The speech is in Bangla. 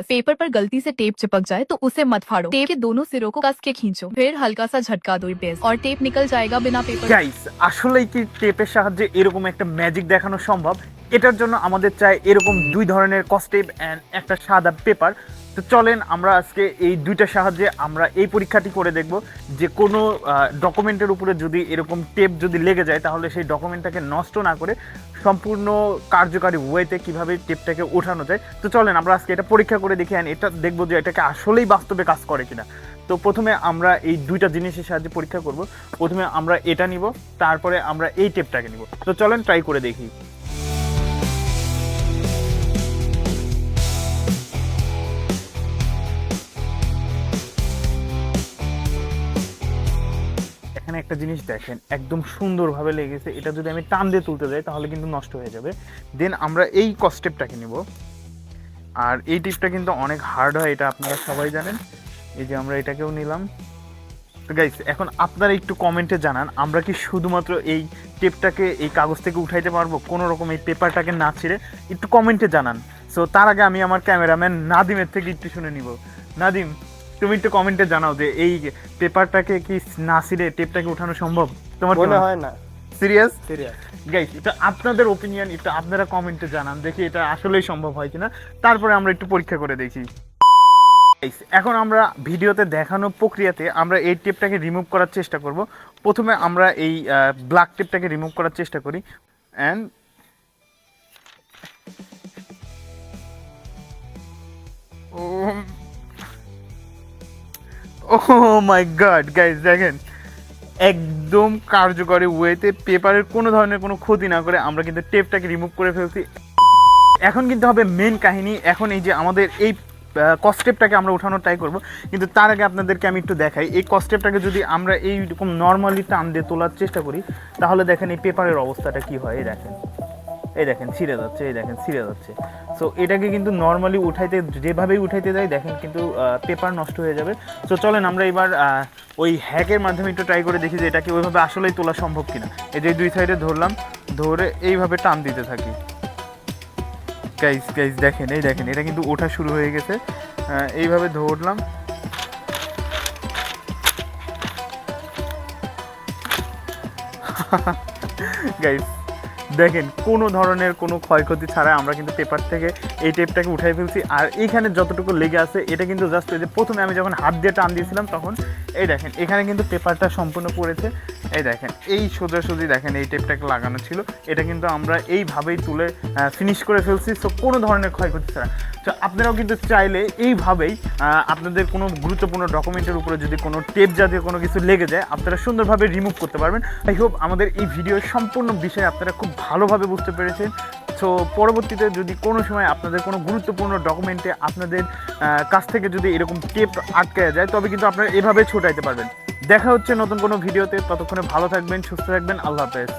पेपर पर गलती से टेप चिपक जाए तो उसे मत फाड़ो टेप के दोनों सिरों को कस के खींचो फिर हल्का सा झटका दो बेस और टेप निकल जाएगा बिना पेपर গাইস আসলেই কি টেপের সাহায্যে এরকম একটা ম্যাজিক দেখানো সম্ভব এটার জন্য আমাদের চাই এরকম দুই ধরনের কস্টেপ অ্যান্ড একটা সাদা পেপার তো চলেন আমরা আজকে এই দুইটার সাহায্যে আমরা এই পরীক্ষাটি করে দেখব যে কোনো ডকুমেন্টের উপরে যদি এরকম টেপ যদি লেগে যায় তাহলে সেই ডকুমেন্টটাকে নষ্ট না করে সম্পূর্ণ কার্যকারী ওয়েতে কীভাবে টেপটাকে ওঠানো যায়। তো চলেন, আমরা আজকে এটা পরীক্ষা করে দেখি অ্যান্ড এটা দেখব যে এটাকে আসলেই বাস্তবে কাজ করে কিনা। তো প্রথমে আমরা এই দুইটা জিনিসের সাহায্যে পরীক্ষা করব। প্রথমে আমরা এটা নিব, তারপরে আমরা এই টেপটাকে নিব। তো চলেন ট্রাই করে দেখি। এখানে একটা জিনিস দেখেন, একদম সুন্দরভাবে লেগেছে। এটা যদি আমি টান দিয়ে তুলতে যাই, তাহলে কিন্তু নষ্ট হয়ে যাবে। দেন আমরা এই কস্টেপটাকে নিব। আর এই টিপটা কিন্তু অনেক হার্ড হয়, এটা আপনারা সবাই জানেন। এই যে আমরা এটাকেও নিলাম। তো গাইস এখন আপনারা একটু কমেন্টে জানান, আমরা কি শুধুমাত্র এই টেপটাকে এই কাগজ থেকে উঠাইতে পারব? কোনো রকম এই পেপারটাকে না ছিঁড়ে একটু কমেন্টে জানান। সো তার আগে আমি আমার ক্যামেরাম্যান নাদিমের থেকে একটু শুনে নিব। নাদিম তুমি একটু কমেন্টে জানাও যে এই পেপারটাকে কি না ছিঁড়ে টেপটাকে উঠানো সম্ভব? তোমার মনে হয়? না। সিরিয়াস সিরিয়াস গাইস এটা আপনাদের ওপিনিয়ন এটা আপনারা কমেন্টে জানান দেখি এটা আসলেই সম্ভব হয় কিনা। তারপরে আমরা একটু পরীক্ষা করে দেখি। এখন আমরা ভিডিওতে দেখানো প্রক্রিয়াতে আমরা এই টেপটাকে রিমুভ করার চেষ্টা করব। প্রথমে আমরা এই ব্ল্যাক টেপটাকে রিমুভ করার চেষ্টা করি। And oh my god guys দেখেন, একদম কার্যকরী ওয়েতে পেপারের কোনো ধরনের কোনো ক্ষতি না করে আমরা কিন্তু টেপটাকে রিমুভ করে ফেলছি। এখন কিন্তু হবে মেন কাহিনী, এখন এই যে আমাদের এই কস্টেপটাকে আমরা উঠানোর ট্রাই করব। কিন্তু তার আগে আপনাদেরকে আমি একটু দেখাই, এই কস্টেপটাকে যদি আমরা এইরকম নর্মালি টান দিয়ে তোলার চেষ্টা করি, তাহলে দেখেন এই পেপারের অবস্থাটা কি হয় দেখেন। এই দেখেন, ছিঁড়ে যাচ্ছে, এই দেখেন, ছিঁড়ে যাচ্ছে। সো এটাকে কিন্তু নর্মালি উঠাইতে, যেভাবেই উঠাইতে যাই, দেখেন কিন্তু পেপার নষ্ট হয়ে যাবে। সো চলেন আমরা এবার ওই হ্যাকের মাধ্যমে একটু ট্রাই করে দেখি যে এটাকে ওইভাবে আসলেই তোলা সম্ভব কিনা। এই যে দুই সাইডে ধরলাম, ধরে এইভাবে টান দিতে থাকি। গাইস গাইস দেখেন, এই দেখেন, এটা কিন্তু ওঠা শুরু হয়ে গেছে। এইভাবে ধরলাম। গাইস দেখেন, কোনো ধরনের কোনো ক্ষয়ক্ষতি ছাড়া আমরা কিন্তু পেপার থেকে এই টেপটাকে উঠাই ফেলছি। আর এইখানে যতটুকু লেগে আছে, এটা কিন্তু জাস্ট ওই যে প্রথমে আমি যখন হাত দিয়ে টান দিয়েছিলাম, তখন এই দেখেন, এখানে কিন্তু পেপারটা সম্পূর্ণ পড়েছে। এই দেখেন, এই সোজাসুজি দেখেন, এই টেপটাকে লাগানো ছিল। এটা কিন্তু আমরা এইভাবেই তুলে ফিনিশ করে ফেলছি সো কোনো ধরনের ক্ষয়ক্ষতি ছাড়া। তো আপনারাও কিন্তু চাইলে এইভাবেই আপনাদের কোনো গুরুত্বপূর্ণ ডকুমেন্টের উপরে যদি কোনো টেপ জাতীয় কোনো কিছু লেগে যায়, আপনারা সুন্দরভাবে রিমুভ করতে পারবেন। আই হোপ আমাদের এই ভিডিওর সম্পূর্ণ বিষয়ে আপনারা খুব ভালোভাবে বুঝতে পেরেছেন। সো পরবর্তীতে যদি কোনো সময় আপনাদের কোনো গুরুত্বপূর্ণ ডকুমেন্টে আপনাদের কাছ থেকে যদি এরকম টেপ আটকে যায়, তবে কিন্তু আপনারা এভাবে ছোটাইতে পারবেন। দেখা হচ্ছে নতুন কোনো ভিডিওতে। ততক্ষণে ভালো থাকবেন সুস্থ থাকবেন। আল্লাহ হাফেজ।